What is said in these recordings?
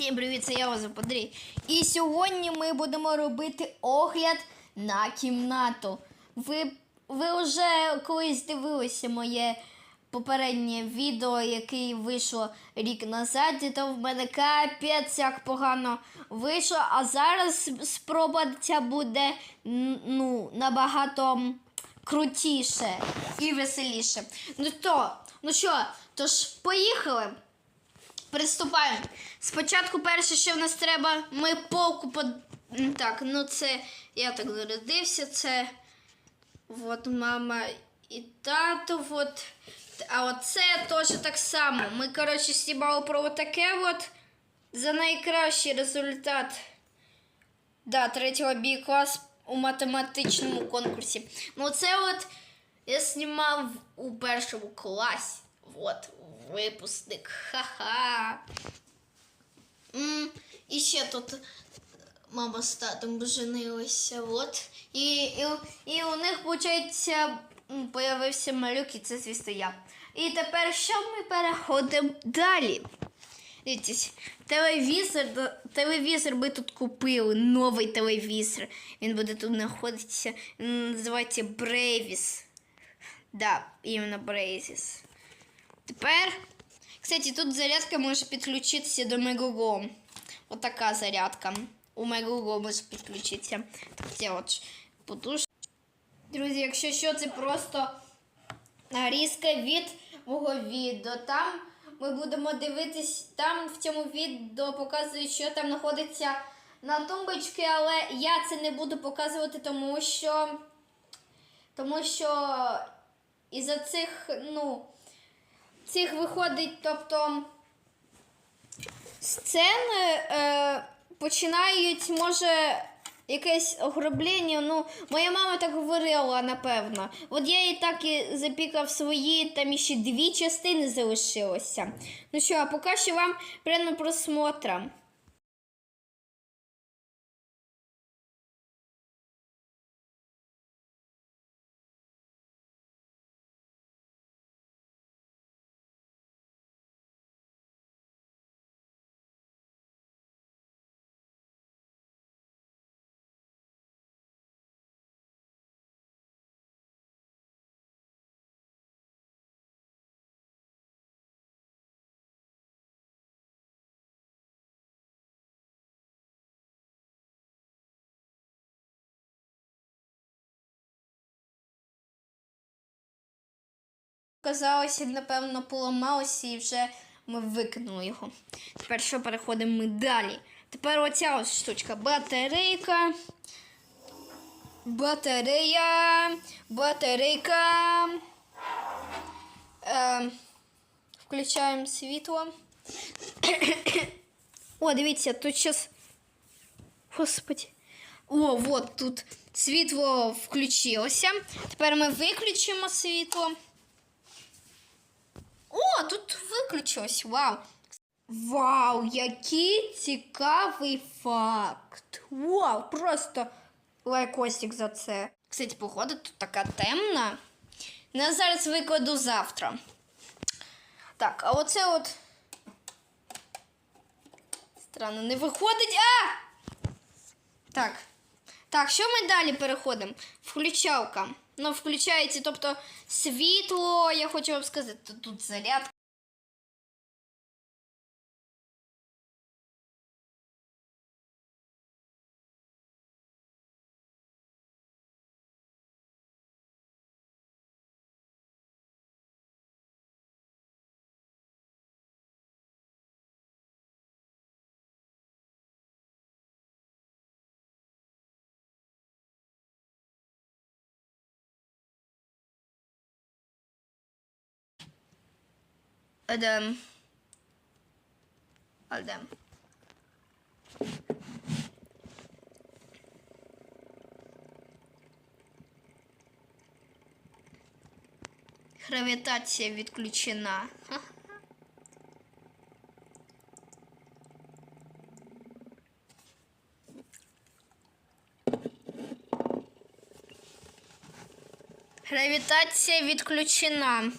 Всім привіт, це я вас Андрій. І сьогодні ми будемо робити огляд на кімнату. Ви, ви вже колись дивилися моє попереднє відео, яке вийшло рік назад, і то в мене капець як погано вийшло. А зараз спроба ця буде ну, набагато крутіше і веселіше. Ну то, ну що, тож поїхали. Приступаємо. Спочатку перше, що в нас треба, ми полку под... Так, ну це я так зарядився, це от мама і тато, от. А оце теж так само. Ми, коротше, знімали про таке от за найкращий результат. Да, третього бі клас у математичному конкурсі. Ну, це от я знімав у першому класі. От, випускник. Ха-ха. І ще тут мама з татом женилися. От. І, і, і у них, виходить, появився малюк, і це, звісно, я. І тепер що ми переходимо далі? Дивіться, телевізор, телевізор ми тут купили, новий телевізор. Він буде тут знаходитися. Він називається Брейвіс. Да, іменно Брейвіс. Тепер, кстати, тут зарядка може підключитися до Megogo. От така зарядка. У Megogo може підключитися. Так, це от подушка. Друзі, якщо що, це просто нарізка від мого відео. Там ми будемо дивитись, там в цьому відео показують, що там знаходиться на тумбочці, але я це не буду показувати, тому що. Тому що із-за цих, ну, цих виходить, тобто сцени е, починають, може, якесь ограблення. Ну, моя мама так говорила, напевно. От я і так і запікав свої, там іще дві частини залишилося. Ну що, а поки що вам приємного просмотра. Казалося, напевно, поламалося і вже ми викинули його. Тепер що переходимо ми далі? Тепер оця ось штучка. Батарейка. Батарея. Батарейка. Е, включаємо світло. О, дивіться, тут зараз. Господи. О, от тут світло включилося. Тепер ми виключимо світло. О, тут виключилось. Вау. Вау, який цікавий факт. Вау, просто лайкосик за це. Кстати, походу тут така темна. Я зараз викладу завтра. Так, а оце от. Странно, не виходить. А! Так. Так, що ми далі переходимо? Включалка. Ну, включається, тобто світло, я хочу вам сказати, тут зарядка. Адам. Адам. Гравітація відключена. Гравітація відключена.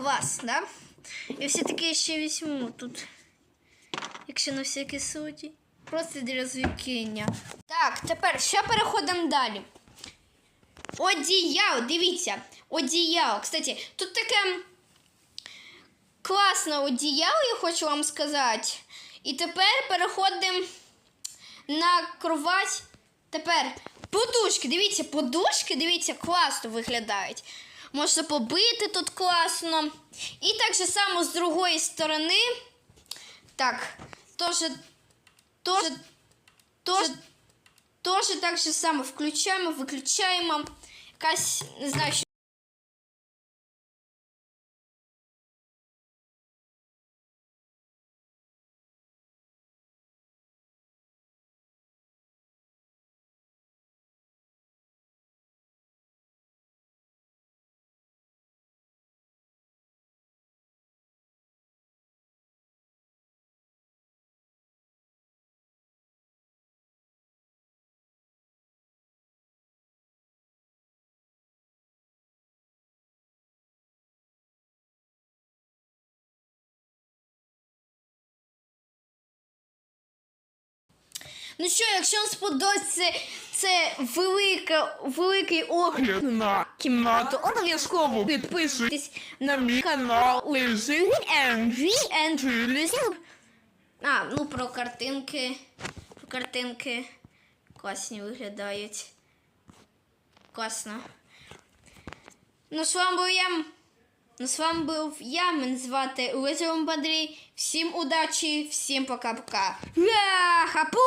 Клас, да? Я все-таки ще візьму тут. Якщо на всякий случай. Просто для розвлікення. Так, тепер ще переходимо далі. Одіяло, дивіться, одіяло. Кстати, тут таке класне одіяло, я хочу вам сказати. І тепер переходимо на кровать. Тепер подушки. Дивіться, подушки, дивіться, класно виглядають. Можна побити тут класно. І так же само з другої сторони. Так, теж, теж, теж, теж так же само включаємо, виключаємо. Якась, не знаю, що. Ну що, якщо вам сподобається це велика, великий огляд на кімнату. Обов'язково підписуйтесь на мій канал Енджі Енджі А, ну про картинки. Про картинки класні виглядають. Класно. Ну, з вами був я. Ну, з вами був я. Мене звати Лиза Андрій. Всім удачі, всім пока-пока. Ля, хапу!